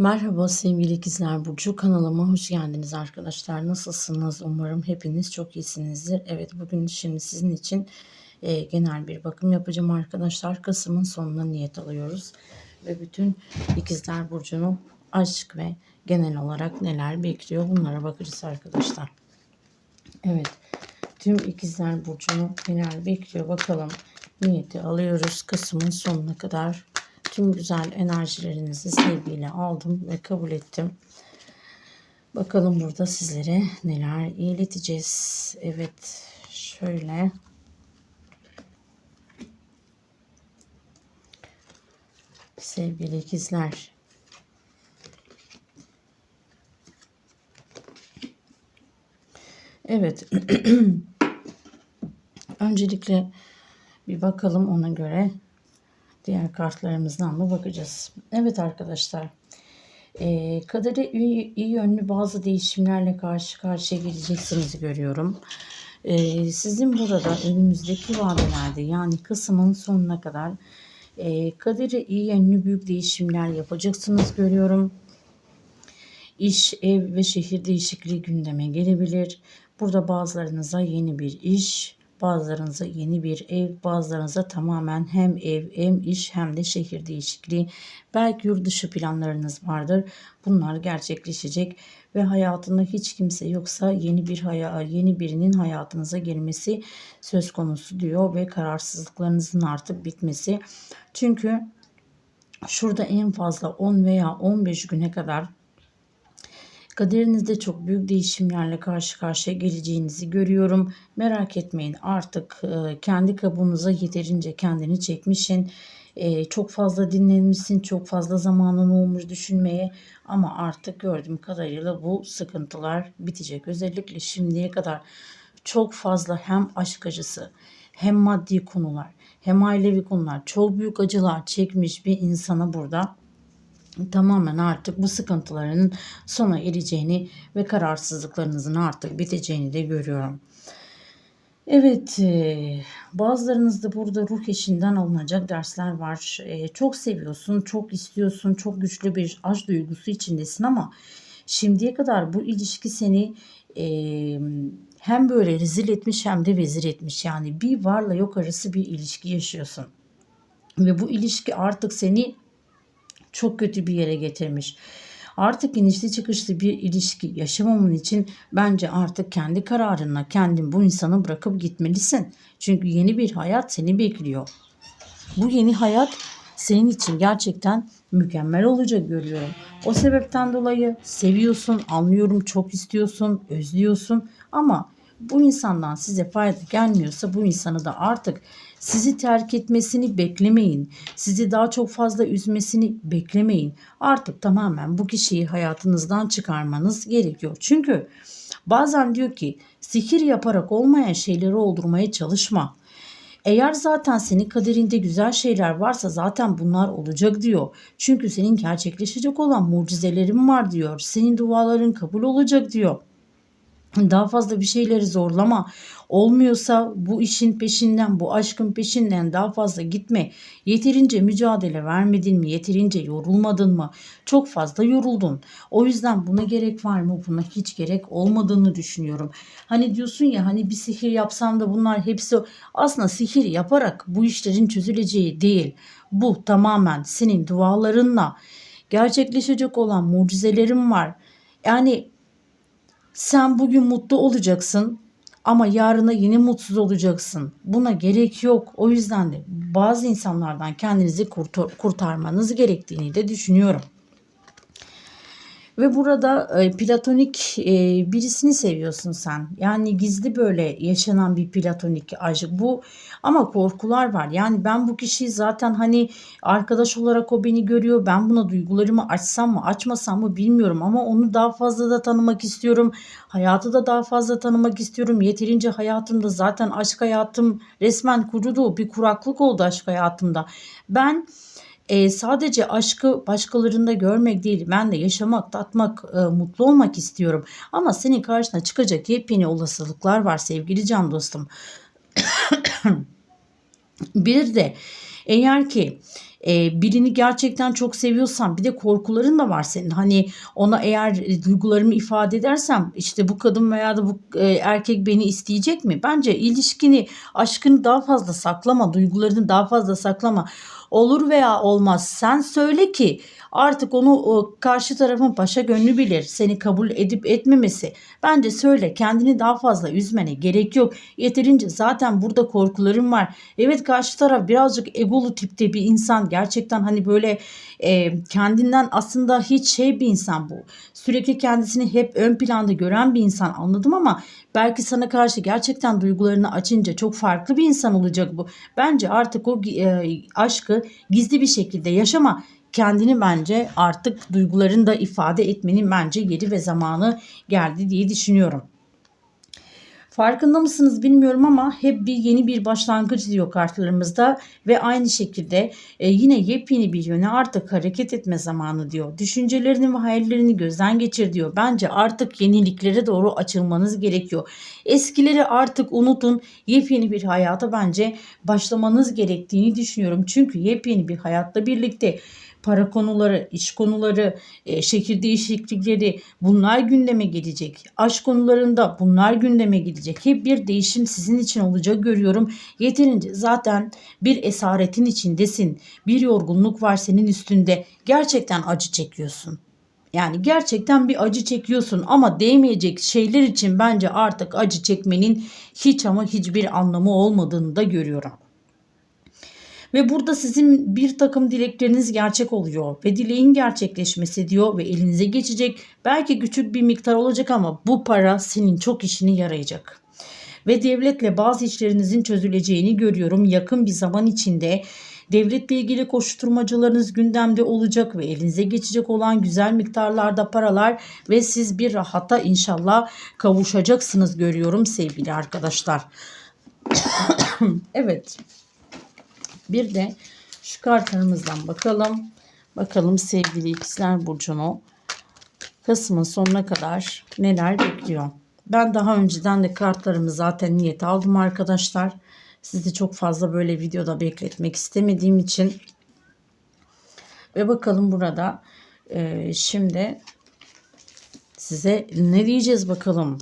Merhaba sevgili ikizler Burcu kanalıma hoş geldiniz arkadaşlar. Nasılsınız? Umarım hepiniz çok iyisinizdir. Evet bugün şimdi sizin için e, genel bir bakım yapacağım arkadaşlar. Kasım'ın sonuna niyet alıyoruz. Ve bütün ikizler Burcu'nu aşk ve genel olarak neler bekliyor bunlara bakacağız arkadaşlar. Evet tüm ikizler Burcu'nu neler bekliyor bakalım. Niyeti alıyoruz Kasım'ın sonuna kadar tüm güzel enerjilerinizi sevgiyle aldım ve kabul ettim. Bakalım burada sizlere neler ileteceğiz. Evet şöyle sevgili ikizler Evet öncelikle bir bakalım ona göre diğer kartlarımızdan da bakacağız. Evet arkadaşlar. E, kadere iyi, iyi yönlü bazı değişimlerle karşı karşıya geleceksiniz görüyorum. E, sizin burada önümüzdeki vadelerde yani Kasım'ın sonuna kadar e, kadere iyi yönlü büyük değişimler yapacaksınız görüyorum. İş, ev ve şehir değişikliği gündeme gelebilir. Burada bazılarınıza yeni bir iş, Bazılarınıza yeni bir ev, bazılarınıza tamamen hem ev hem iş hem de şehir değişikliği. Belki yurt dışı planlarınız vardır. Bunlar gerçekleşecek ve hayatında hiç kimse yoksa yeni bir haya, yeni birinin hayatınıza girmesi söz konusu diyor ve kararsızlıklarınızın artık bitmesi. Çünkü şurada en fazla 10 veya 15 güne kadar Kaderinizde çok büyük değişimlerle karşı karşıya geleceğinizi görüyorum. Merak etmeyin artık e, kendi kabuğunuza yeterince kendini çekmişsin. E, çok fazla dinlenmişsin, çok fazla zamanın olmuş düşünmeye ama artık gördüğüm kadarıyla bu sıkıntılar bitecek. Özellikle şimdiye kadar çok fazla hem aşk acısı hem maddi konular hem ailevi konular çok büyük acılar çekmiş bir insana burada tamamen artık bu sıkıntıların sona ereceğini ve kararsızlıklarınızın artık biteceğini de görüyorum. Evet, e, bazılarınızda burada ruh eşinden alınacak dersler var. E, çok seviyorsun, çok istiyorsun, çok güçlü bir aşk duygusu içindesin ama şimdiye kadar bu ilişki seni e, hem böyle rezil etmiş hem de vezir etmiş. Yani bir varla yok arası bir ilişki yaşıyorsun. Ve bu ilişki artık seni çok kötü bir yere getirmiş. Artık inişli çıkışlı bir ilişki yaşamamın için bence artık kendi kararına kendin bu insanı bırakıp gitmelisin. Çünkü yeni bir hayat seni bekliyor. Bu yeni hayat senin için gerçekten mükemmel olacak görüyorum. O sebepten dolayı seviyorsun, anlıyorum, çok istiyorsun, özlüyorsun ama bu insandan size fayda gelmiyorsa bu insanı da artık sizi terk etmesini beklemeyin. Sizi daha çok fazla üzmesini beklemeyin. Artık tamamen bu kişiyi hayatınızdan çıkarmanız gerekiyor. Çünkü bazen diyor ki sihir yaparak olmayan şeyleri oldurmaya çalışma. Eğer zaten senin kaderinde güzel şeyler varsa zaten bunlar olacak diyor. Çünkü senin gerçekleşecek olan mucizelerin var diyor. Senin duaların kabul olacak diyor daha fazla bir şeyleri zorlama. Olmuyorsa bu işin peşinden, bu aşkın peşinden daha fazla gitme. Yeterince mücadele vermedin mi? Yeterince yorulmadın mı? Çok fazla yoruldun. O yüzden buna gerek var mı? Buna hiç gerek olmadığını düşünüyorum. Hani diyorsun ya hani bir sihir yapsam da bunlar hepsi aslında sihir yaparak bu işlerin çözüleceği değil. Bu tamamen senin dualarınla gerçekleşecek olan mucizelerin var. Yani sen bugün mutlu olacaksın ama yarına yine mutsuz olacaksın. Buna gerek yok. O yüzden de bazı insanlardan kendinizi kurtarmanız gerektiğini de düşünüyorum. Ve burada e, platonik e, birisini seviyorsun sen. Yani gizli böyle yaşanan bir platonik aşk. Bu ama korkular var. Yani ben bu kişiyi zaten hani arkadaş olarak o beni görüyor. Ben buna duygularımı açsam mı açmasam mı bilmiyorum. Ama onu daha fazla da tanımak istiyorum. Hayatı da daha fazla tanımak istiyorum. Yeterince hayatımda zaten aşk hayatım resmen kurudu. Bir kuraklık oldu aşk hayatımda. Ben e, sadece aşkı başkalarında görmek değil ben de yaşamak, tatmak, e, mutlu olmak istiyorum. Ama senin karşına çıkacak yepyeni olasılıklar var sevgili can dostum. bir de eğer ki e, birini gerçekten çok seviyorsan bir de korkuların da var senin. Hani ona eğer duygularımı ifade edersem işte bu kadın veya da bu e, erkek beni isteyecek mi? Bence ilişkini, aşkını daha fazla saklama, duygularını daha fazla saklama. Olur veya olmaz sen söyle ki artık onu karşı tarafın paşa gönlü bilir. Seni kabul edip etmemesi. Bence söyle kendini daha fazla üzmene gerek yok. Yeterince zaten burada korkularım var. Evet karşı taraf birazcık egolu tipte bir insan. Gerçekten hani böyle e, kendinden aslında hiç şey bir insan bu. Sürekli kendisini hep ön planda gören bir insan anladım ama belki sana karşı gerçekten duygularını açınca çok farklı bir insan olacak bu. Bence artık o e, aşkı gizli bir şekilde yaşama kendini bence artık duygularını da ifade etmenin bence yeri ve zamanı geldi diye düşünüyorum. Farkında mısınız bilmiyorum ama hep bir yeni bir başlangıç diyor kartlarımızda ve aynı şekilde e, yine yepyeni bir yöne artık hareket etme zamanı diyor. Düşüncelerini ve hayallerini gözden geçir diyor. Bence artık yeniliklere doğru açılmanız gerekiyor. Eskileri artık unutun. Yepyeni bir hayata bence başlamanız gerektiğini düşünüyorum. Çünkü yepyeni bir hayatla birlikte para konuları, iş konuları, e, şekil değişiklikleri bunlar gündeme gelecek. Aşk konularında bunlar gündeme gelecek. Hep bir değişim sizin için olacak görüyorum. Yeterince zaten bir esaretin içindesin. Bir yorgunluk var senin üstünde. Gerçekten acı çekiyorsun. Yani gerçekten bir acı çekiyorsun ama değmeyecek şeyler için bence artık acı çekmenin hiç ama hiçbir anlamı olmadığını da görüyorum. Ve burada sizin bir takım dilekleriniz gerçek oluyor ve dileğin gerçekleşmesi diyor ve elinize geçecek. Belki küçük bir miktar olacak ama bu para senin çok işini yarayacak. Ve devletle bazı işlerinizin çözüleceğini görüyorum yakın bir zaman içinde. Devletle ilgili koşturmacılarınız gündemde olacak ve elinize geçecek olan güzel miktarlarda paralar ve siz bir rahata inşallah kavuşacaksınız görüyorum sevgili arkadaşlar. evet. Bir de şu kartlarımızdan bakalım. Bakalım sevgili ikizler burcunu Kasım'ın sonuna kadar neler bekliyor. Ben daha önceden de kartlarımı zaten niyet aldım arkadaşlar. Sizi çok fazla böyle videoda bekletmek istemediğim için. Ve bakalım burada e, şimdi size ne diyeceğiz bakalım.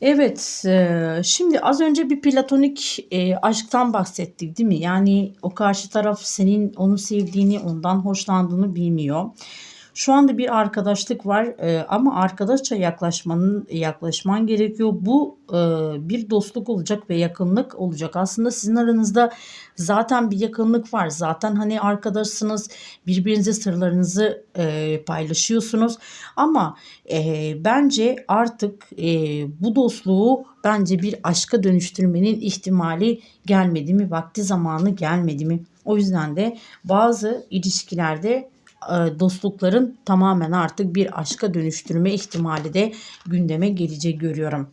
Evet, e, şimdi az önce bir platonik e, aşktan bahsettik değil mi? Yani o karşı taraf senin onu sevdiğini, ondan hoşlandığını bilmiyor. Şu anda bir arkadaşlık var e, ama arkadaşça yaklaşmanın yaklaşman gerekiyor. Bu e, bir dostluk olacak ve yakınlık olacak. Aslında sizin aranızda zaten bir yakınlık var. Zaten hani arkadaşsınız, birbirinize sırlarınızı e, paylaşıyorsunuz. Ama e, bence artık e, bu dostluğu bence bir aşka dönüştürmenin ihtimali gelmedi mi? Vakti zamanı gelmedi mi? O yüzden de bazı ilişkilerde dostlukların tamamen artık bir aşka dönüştürme ihtimali de gündeme gelecek görüyorum.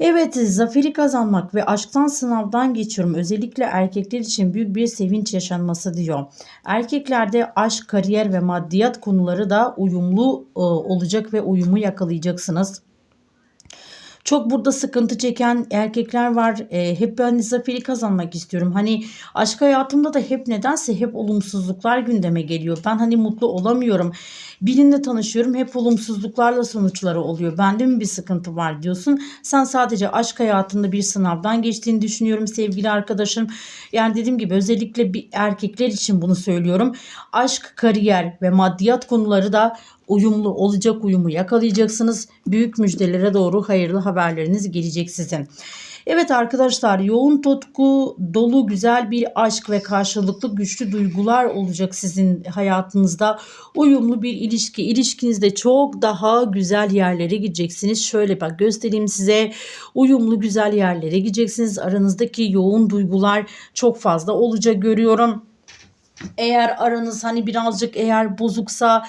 Evet zaferi kazanmak ve aşktan sınavdan geçiyorum. Özellikle erkekler için büyük bir sevinç yaşanması diyor. Erkeklerde aşk, kariyer ve maddiyat konuları da uyumlu e, olacak ve uyumu yakalayacaksınız. Çok burada sıkıntı çeken erkekler var. E, hep ben zaferi kazanmak istiyorum. Hani aşk hayatımda da hep nedense hep olumsuzluklar gündeme geliyor. Ben hani mutlu olamıyorum. Birinle tanışıyorum hep olumsuzluklarla sonuçları oluyor. Bende mi bir sıkıntı var diyorsun. Sen sadece aşk hayatında bir sınavdan geçtiğini düşünüyorum sevgili arkadaşım. Yani dediğim gibi özellikle bir erkekler için bunu söylüyorum. Aşk, kariyer ve maddiyat konuları da uyumlu olacak uyumu yakalayacaksınız. Büyük müjdelere doğru hayırlı haberleriniz gelecek sizin. Evet arkadaşlar yoğun tutku dolu güzel bir aşk ve karşılıklı güçlü duygular olacak sizin hayatınızda. Uyumlu bir ilişki. İlişkinizde çok daha güzel yerlere gideceksiniz. Şöyle bak göstereyim size. Uyumlu güzel yerlere gideceksiniz. Aranızdaki yoğun duygular çok fazla olacak görüyorum. Eğer aranız hani birazcık eğer bozuksa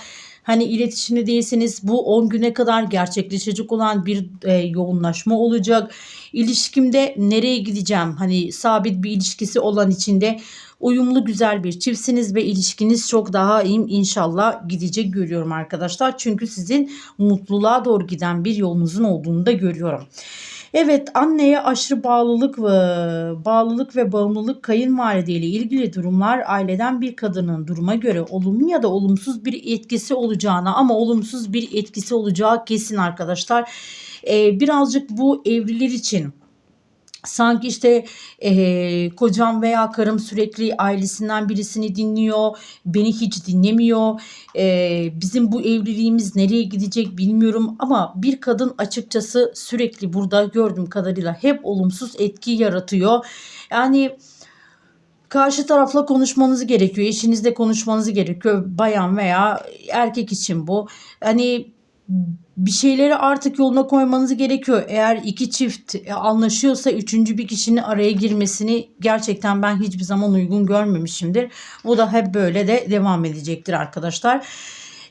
Hani iletişimde değilseniz bu 10 güne kadar gerçekleşecek olan bir e, yoğunlaşma olacak. İlişkimde nereye gideceğim? Hani sabit bir ilişkisi olan içinde uyumlu güzel bir çiftsiniz ve ilişkiniz çok daha iyi inşallah gidecek görüyorum arkadaşlar. Çünkü sizin mutluluğa doğru giden bir yolunuzun olduğunu da görüyorum. Evet, anneye aşırı bağlılık ve bağlılık ve bağımlılık kayınvalide ile ilgili durumlar aileden bir kadının duruma göre olumlu ya da olumsuz bir etkisi olacağına ama olumsuz bir etkisi olacağı kesin arkadaşlar. Ee, birazcık bu evliler için sanki işte eee, kocam veya karım sürekli ailesinden birisini dinliyor, beni hiç dinlemiyor. Eee, bizim bu evliliğimiz nereye gidecek bilmiyorum ama bir kadın açıkçası sürekli burada gördüğüm kadarıyla hep olumsuz etki yaratıyor. Yani karşı tarafla konuşmanız gerekiyor, eşinizle konuşmanız gerekiyor, bayan veya erkek için bu. Hani bir şeyleri artık yoluna koymanız gerekiyor. Eğer iki çift e, anlaşıyorsa üçüncü bir kişinin araya girmesini gerçekten ben hiçbir zaman uygun görmemişimdir. Bu da hep böyle de devam edecektir arkadaşlar.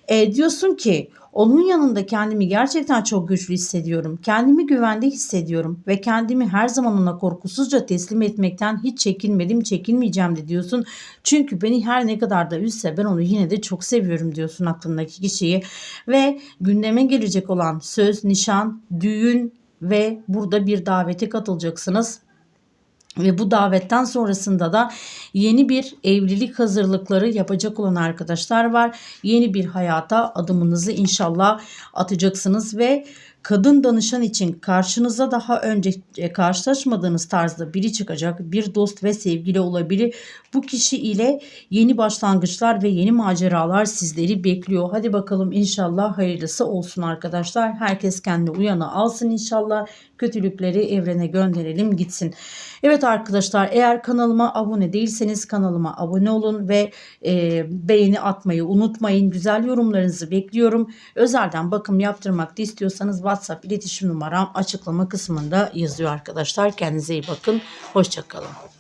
E, diyorsun ki onun yanında kendimi gerçekten çok güçlü hissediyorum. Kendimi güvende hissediyorum ve kendimi her zaman ona korkusuzca teslim etmekten hiç çekinmedim, çekinmeyeceğim de diyorsun. Çünkü beni her ne kadar da üzse ben onu yine de çok seviyorum diyorsun aklındaki kişiyi. Ve gündeme gelecek olan söz, nişan, düğün ve burada bir davete katılacaksınız. Ve bu davetten sonrasında da yeni bir evlilik hazırlıkları yapacak olan arkadaşlar var. Yeni bir hayata adımınızı inşallah atacaksınız ve kadın danışan için karşınıza daha önce e, karşılaşmadığınız tarzda biri çıkacak. Bir dost ve sevgili olabilir. Bu kişi ile yeni başlangıçlar ve yeni maceralar sizleri bekliyor. Hadi bakalım inşallah hayırlısı olsun arkadaşlar. Herkes kendi uyanı alsın inşallah. Kötülükleri evrene gönderelim gitsin. Evet arkadaşlar eğer kanalıma abone değilseniz kanalıma abone olun ve e, beğeni atmayı unutmayın. Güzel yorumlarınızı bekliyorum. Özelden bakım yaptırmak da istiyorsanız WhatsApp iletişim numaram açıklama kısmında yazıyor arkadaşlar. Kendinize iyi bakın. Hoşçakalın.